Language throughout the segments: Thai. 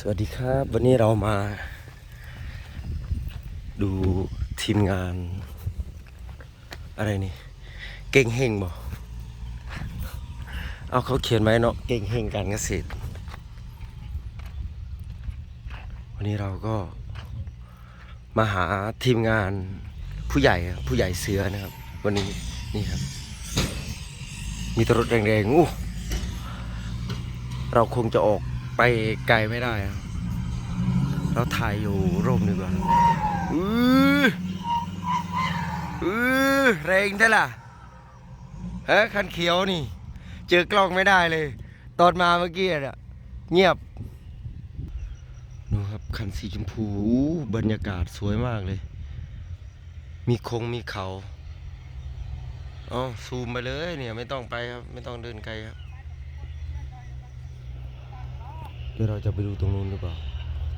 สวัสดีครับ วันนี้เรามา ดูทีมงาน อะไรนี่ เก่งเฮงบ่เอาเขาเขียนไว้เนาะเก่งเฮงการเกษตร วันนี้เราก็มาหาทีมงานผู้ใหญ่ผู้ใหญ่เสือนะครับ วันนี้นี่ครับ มีตรถแรงๆอู้เราคงจะออก ไปไกลไม่ได้ เราถ่ายอยู่ร่มดีกว่าอืออือแรงใช่ล่ะเฮ้ยคันเขียวนี่ เจอกล้องไม่ได้เลย ตอนมาเมื่อกี้อะเงียบดูครับคันสีชมพูอู้บรรยากาศสวยมากเลย มีคงมีเขาอ๋อซูมไปเลยเนี่ย ไม่ต้องไปครับ ไม่ต้องเดินไกลครับ เดี๋ยวเราจะไปดูตรงนู้นหรือเปล่า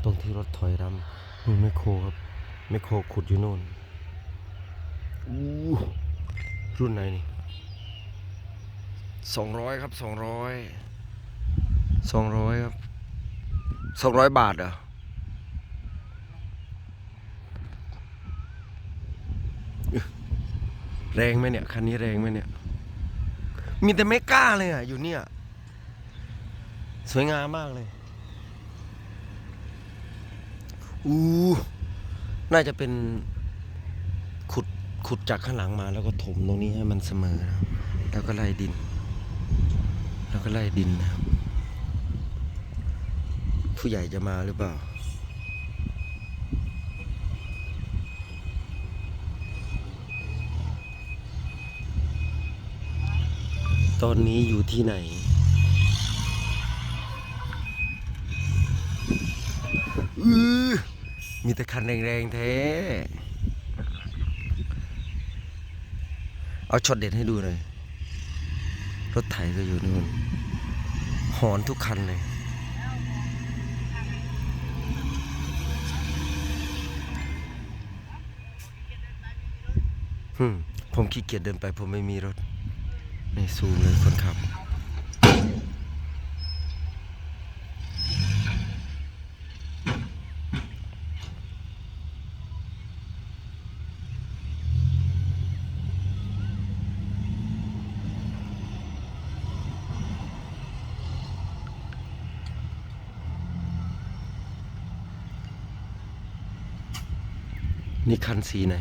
ตรงที่รถถอยรำนู่นแมคโครครับแมคโครขุดอยู่นู่นอู้รุ่นไหนนี่สองร้อยครับสองร้อยสองร้อยครับสองร้อยบาทเหรอแรงไหมเนี่ยคันนี้แรงไหมเนี่ย มีแต่ไม่กล้าเลยอะ อยู่เนี่ย สวยงามมากเลย อู้น่าจะเป็นขุดขุดจากข้างหลังมา แล้วก็ถมตรงนี้ให้มันเสมอนะแล้วก็ไล่ดิน แล้วก็ไล่ดินนะครับผู้ใหญ่จะมาหรือเปล่าตอนนี้อยู่ที่ไหน อือ มีแต่คันแรงๆแท้ เอาช็อตเด็ดให้ดูหน่อย รถไถก็อยู่นู่น หอนทุกคันเลยฮึผมขี้เกียจเดินไปผมไม่มีรถ ในซูมเลยคนขับ นี่คันสีไหน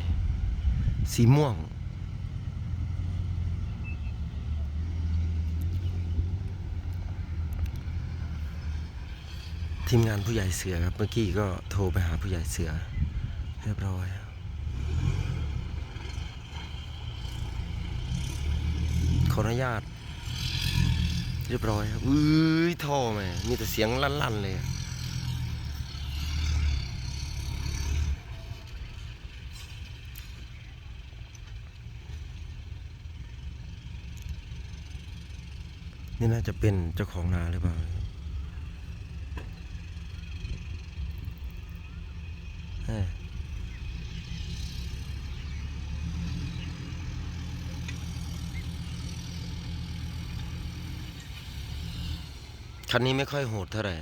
สีม่วง ทีมงานผู้ใหญ่เสือครับ เมื่อกี้ก็โทรไปหาผู้ใหญ่เสือ เรียบร้อยขออนุญาต เรียบร้อยครับอุ้ยท่อแม่มีแต่เสียงลั่น ๆ เลย นี่น่าจะเป็นเจ้าของนาหรือเปล่า คันนี้ไม่ค่อยโหดเท่าไหร่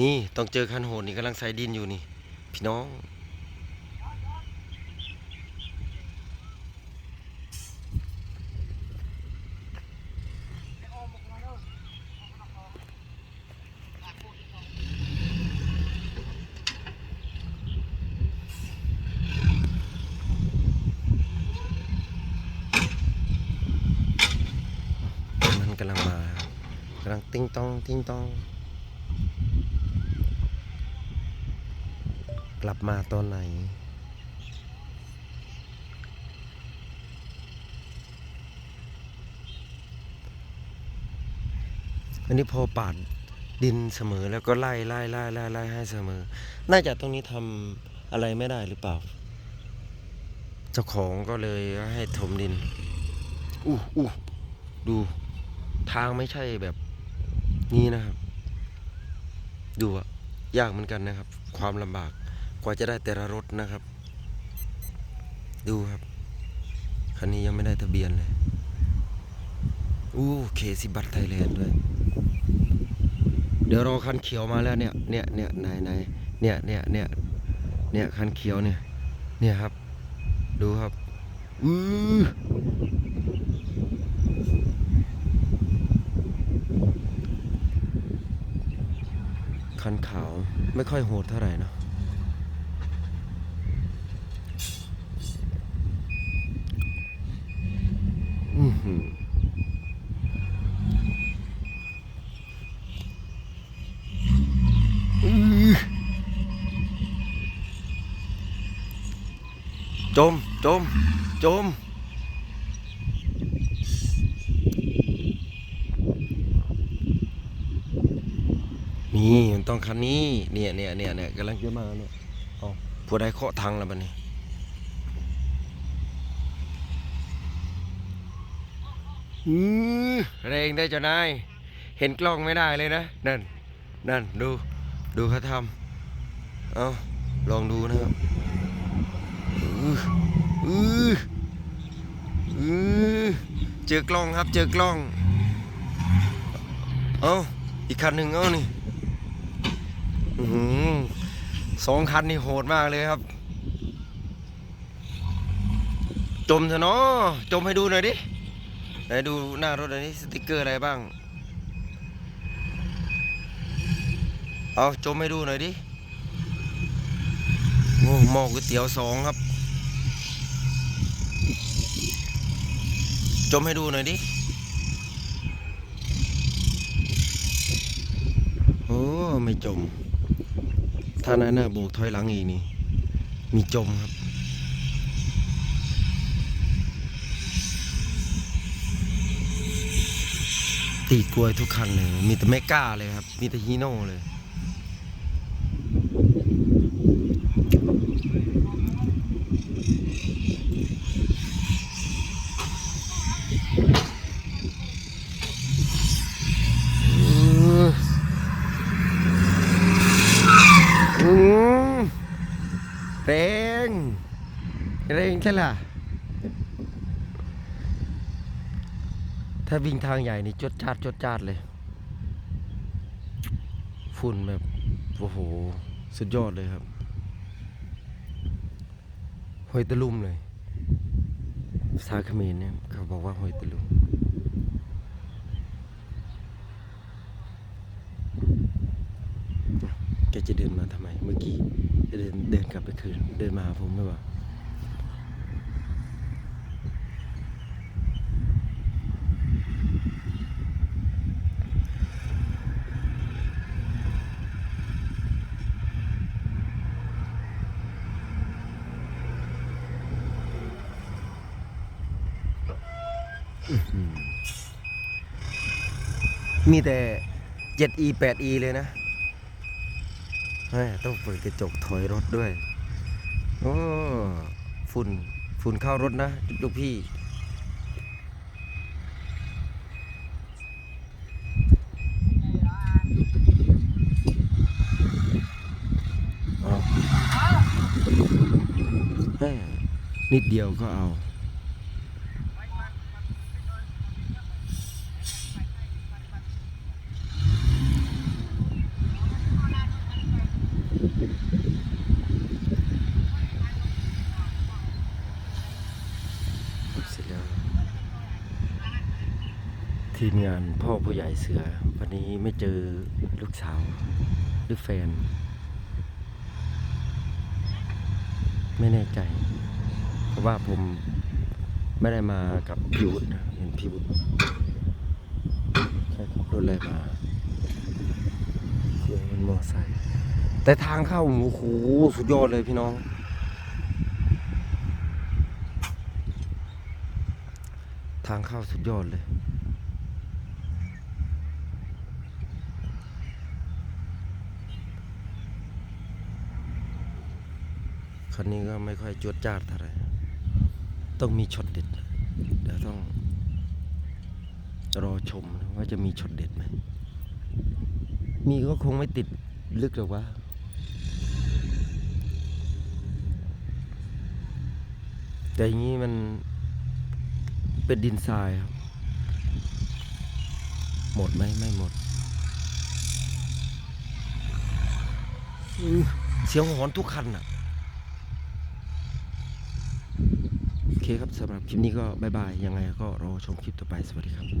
นี่ต้องเจอคันโหดนี่กำลังใส่ดินอยู่นี่ พี่น้อง กำลังมากำลังติ้งต้องติ้งต้อง กลับมาตอนไหน อันนี้พอปาดดินเสมอแล้วก็ไล่ไล่ไล่ไล่ไล่ให้เสมอ น่าจะตรงนี้ทำอะไรไม่ได้หรือเปล่า เจ้าของก็เลยให้ถมดิน อู้อู้ดู ทางไม่ใช่แบบนี้นะครับ ดูอะยากเหมือนกันนะครับ ความลำบากกว่าจะได้แต่ละรถนะครับ ดูครับคันนี้ยังไม่ได้ทะเบียนเลยอู้เคสิบัตไทยแลนด์ด้วยเดี๋ยวรอคันเขียวมาแล้วเนี่ยเนี่ยเนี่ยไหนไหนเนี่ยเนี่ยเนี่ยเนี่ยคันเขียวเนี่ย เนี่ยครับ ดูครับ อือ คันขาวไม่ค่อยโหดเท่าไหร่นะอือหืออื้อจม จม จม นี่มันต้องคันนี้เนี่ยเนี่ยเนี่ยเนี่ยกำลังจะมาเนี่ยเอาผู้ใดเคาะทางแล้วบัดนี้อือแรงได้เจ้านายเห็นกล้องไม่ได้เลยนะนั่นนั่นดูดูเขาทำเอาลองดูนะครับอืออืออือเจอกล้องครับเจอกล้องเอาอีกคันหนึ่งเอานี่ สองคันนี่โหดมากเลยครับ จมเถอะเนาะจมให้ดูหน่อยดิไหนดูหน้ารถอันนี้สติกเกอร์อะไรบ้าง เอาจมให้ดูหน่อยดิโอ้หม้อก๋วยเตี๋ยวสองครับ จมให้ดูหน่อยดิโอ้ไม่จม ถ้านั่นน่ะโบกถอยหลังอีกนี่ มีจมครับ ตีกลวยทุกคันเลย มีแต่ไม่กล้าเลยครับ มีแต่ฮีโน่เลย อืม เร่ง เร่งใช่ล่ะ ถ้าวิ่งทางใหญ่นี่จดจาดจดจาดเลย ฝุ่นแบบ โอ้โห สุดยอดเลยครับหอยตะลุมเลยภาษาเขมรเนี่ย เขาบอกว่าหอยตะลุม กจะเดินมาทำไม เมื่อกี้จะเดินเดินกลับไปคืน เดินมาหาผมไม่ว่ามีแต่ 7e 8e เลยนะ แม่ต้องเปิดกระจกถอยรถด้วย โอ้ฝุ่นฝุ่นเข้ารถนะลูกพี่นิดเดียวก็เอา เสร็จแล้ว ทีมงานพ่อผู้ใหญ่เสือ วันนี้ไม่เจอลูกสาวหรือแฟน ไม่แน่ใจ เพราะว่าผมไม่ได้มากับพี่วุฒิเห็นพี่วุฒิใช่ขับรถอะไรมาเสียงมันมอไซค์แต่ทางเข้าโอ้โหสุดยอดเลยพี่น้องทางเข้าสุดยอดเลย คันนี้ก็ไม่ค่อยจวดจ้าดเท่าไหร่ต้องมีช็อตเด็ด เดี๋ยวต้องรอชมว่าจะมีช็อตเด็ดไหม มีก็คงไม่ติดลึกหรอกวะแต่อย่างนี้มันเป็นดินทรายครับ หมดไหมไม่หมด เสียงหอนทุกคันอะ โอ เคครับสำหรับคลิปนี้ก็บายบายยังไงก็รอชมคลิปต่อไปสวัสดีครับ